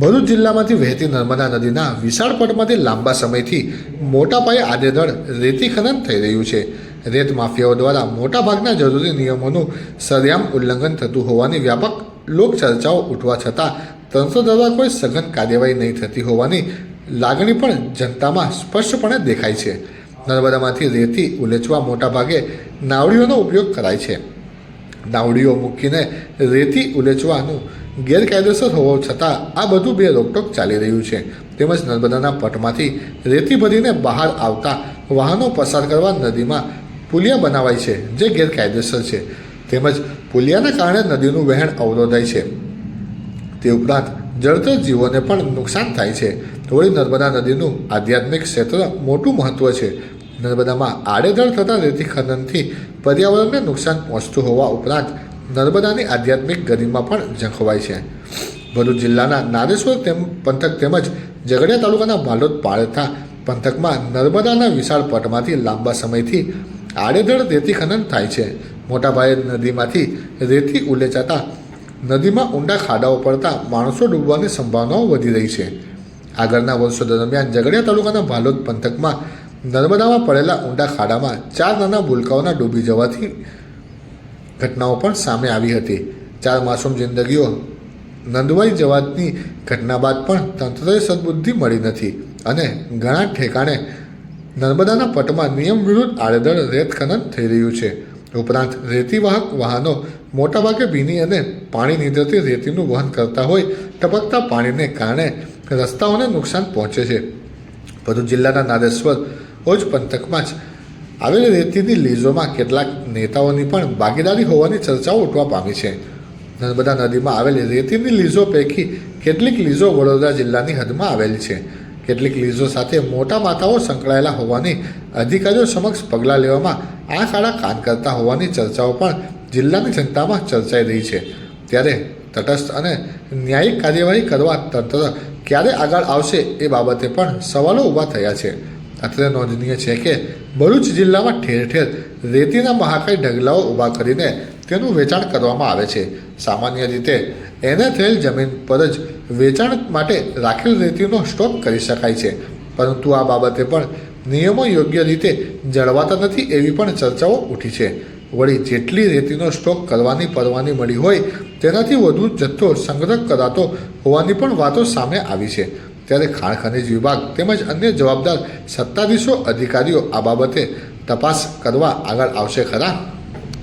ભરૂચ જિલ્લામાંથી વહેતી નર્મદા નદીના વિશાળ પટમાંથી લાંબા સમયથી મોટા પાયે આડેધડ રેતી ખનન થઈ રહ્યું છે. રેત માફિયાઓ દ્વારા મોટાભાગના જરૂરી નિયમોનું સરેઆમ ઉલ્લંઘન થતું હોવાની વ્યાપક લોક ચર્ચાઓ ઉઠવા છતાં તંત્ર દ્વારા કોઈ સઘન કાર્યવાહી નહીં થતી હોવાની લાગણી પણ જનતામાં સ્પષ્ટપણે દેખાય છે. નર્મદામાંથી રેતી ઉલેચવા મોટાભાગે નાવડીઓનો ઉપયોગ કરાય છે. નાવડીઓ મૂકીને રેતી ઉલેચવાનું ગેરકાયદેસર હોવા છતાં આ બધું બે રોકટોક ચાલી રહ્યું છે. તેમજ નર્મદાના પટમાંથી રેતી ભરીને બહાર આવતા વાહનો પસાર કરવા નદીમાં પુલિયા બનાવાય છે, જે ગેરકાયદેસર છે. તેમજ પુલિયાના કારણે નદીનું વહેણ અવરોધાય છે. તે ઉપરાંત જળચર જીવોને પણ નુકસાન થાય છે. વળી નર્મદા નદીનું આધ્યાત્મિક ક્ષેત્ર મોટું મહત્ત્વ છે. નર્મદામાં આડેધડ થતા રેતી ખનનથી પર્યાવરણને નુકસાન પહોંચતું હોવા ઉપરાંત નર્મદાની આધ્યાત્મિક ગરિમા પણ ઝંખવાય છે. ભરૂચ જિલ્લાના નારેશ્વર તેમ, પંથક તેમજ ઝઘડિયા તાલુકાના માલોદ પાળથા પંથકમાં નર્મદાના વિશાળ પટમાંથી લાંબા સમયથી આડેધડ રેતી ખનન થાય છે. મોટાભાગે નદીમાંથી રેતી ઉલેચાતા નદીમાં ઊંડા ખાડાઓ પડતા માણસો ડૂબવાની સંભાવનાઓ વધી રહી છે. આગળના વર્ષો દરમિયાન ઝઘડિયા તાલુકાના ભાલોદ પંથકમાં નર્મદામાં પડેલા ઊંડા ખાડામાં ચાર નાના ભૂલકાઓના ડૂબી જવાથી ઘટનાઓ પણ સામે આવી હતી. ચાર માસૂમ જિંદગીઓ નંદવાઈ જવાની ઘટના બાદ પણ તંત્રએ સદબુદ્ધિ મળી નથી અને ઘણા ઠેકાણે નર્મદાના પટમાં નિયમ વિરુદ્ધ આડેધડ રેત ખનન થઈ રહ્યું છે. ઉપરાંત રેતીવાહક વાહનો મોટાભાગે ભીની અને પાણી નીંદરતી રેતીનું વહન કરતા હોય ટપકતા પાણીને કારણે રસ્તાઓને નુકસાન પહોંચે છે. વધુ જિલ્લાના નારેશ્વર ઓજ પંથકમાં જ આવેલી રેતીની લીઝોમાં કેટલાક નેતાઓની પણ ભાગીદારી હોવાની ચર્ચાઓ ઉઠવા પામી છે. નર્મદા નદીમાં આવેલી રેતીની લીઝો પૈકી કેટલીક લીઝો વડોદરા જિલ્લાની હદમાં આવેલી છે. કેટલીક લીઝો સાથે મોટા માથાઓ સંકળાયેલા હોવાની અધિકારીઓ સમક્ષ પગલાં લેવામાં આ શાળા કાન કરતા હોવાની ચર્ચાઓ પણ જિલ્લાની જનતામાં ચર્ચાઈ રહી છે. ત્યારે તટસ્થ અને ન્યાયિક કાર્યવાહી કરવા તંત્ર ક્યારે આગળ આવશે એ બાબતે પણ સવાલો ઊભા થયા છે. અત્રે નોંધનીય છે કે ભરૂચ જિલ્લામાં ઠેર ઠેર રેતીના મહાકાય ઢગલાઓ ઊભા કરીને તેનું વેચાણ કરવામાં આવે છે. સામાન્ય રીતે એને થયેલ જમીન પર જ વેચાણ માટે રાખેલ રેતીનો સ્ટોક કરી શકાય છે. પરંતુ આ બાબતે પણ નિયમો યોગ્ય રીતે જળવાતા નથી એવી પણ ચર્ચાઓ ઉઠી છે. વળી જેટલી રેતીનો સ્ટોક કરવાની પરવાની મળી હોય તેનાથી વધુ જથ્થો સંગ્રહ કરાતો હોવાની પણ વાતો સામે આવી છે. ત્યારે ખાણ ખનિજ વિભાગ તેમજ અન્ય જવાબદાર સત્તાધીશો અધિકારીઓ આ બાબતે તપાસ કરવા આગળ આવશે ખરા?